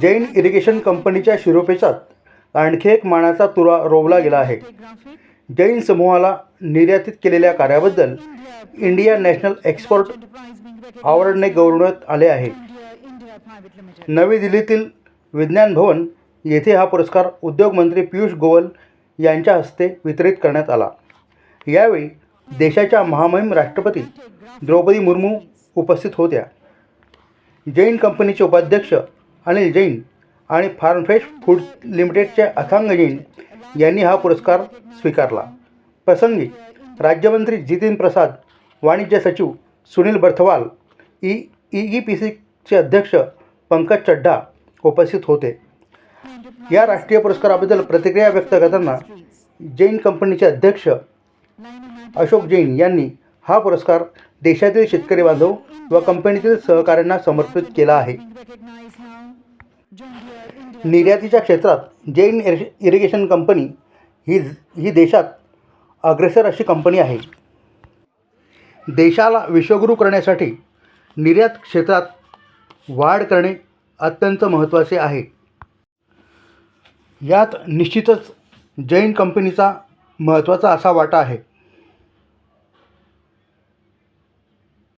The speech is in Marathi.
जैन इरिगेशन कंपनीच्या शिरोपेचात आणखी एक मानाचा तुरा रोवला गेला आहे. जैन समूहाला निर्यातीत केलेल्या कार्याबद्दल इंडिया नॅशनल एक्सपोर्ट अवॉर्डने गौरवण्यात आले आहे. नवी दिल्लीतील विज्ञान भवन येथे हा पुरस्कार उद्योगमंत्री पियुष गोयल यांच्या हस्ते वितरित करण्यात आला. यावेळी देशाच्या महामहिम राष्ट्रपती द्रौपदी मुर्मू उपस्थित होत्या. जैन कंपनीचे उपाध्यक्ष अनिल जैन आणि फार्मफ्रेश फूड लिमिटेडचे अथांग जैन यांनी हा पुरस्कार स्वीकारला. प्रसंगी राज्यमंत्री जितीन प्रसाद वाणिज्य सचिव Sunil Barthwal E E E P सीचे अध्यक्ष पंकज चड्ढा उपस्थित होते. या राष्ट्रीय पुरस्काराबद्दल प्रतिक्रिया व्यक्त करताना जैन कंपनीचे अध्यक्ष अशोक जैन यांनी हा पुरस्कार देशातील शेतकरी बांधव व कंपनीतील सहकाऱ्यांना समर्पित केला आहे. निर्यातीच्या क्षेत्रात जैन इरि इरिगेशन कंपनी ही ही देशात अग्रेसर अशी कंपनी आहे. देशाला विश्वगुरू करण्यासाठी निर्यात क्षेत्रात वाढ करणे अत्यंत महत्त्वाचे आहे. यात निश्चितच जैन कंपनीचा महत्त्वाचा असा वाटा आहे.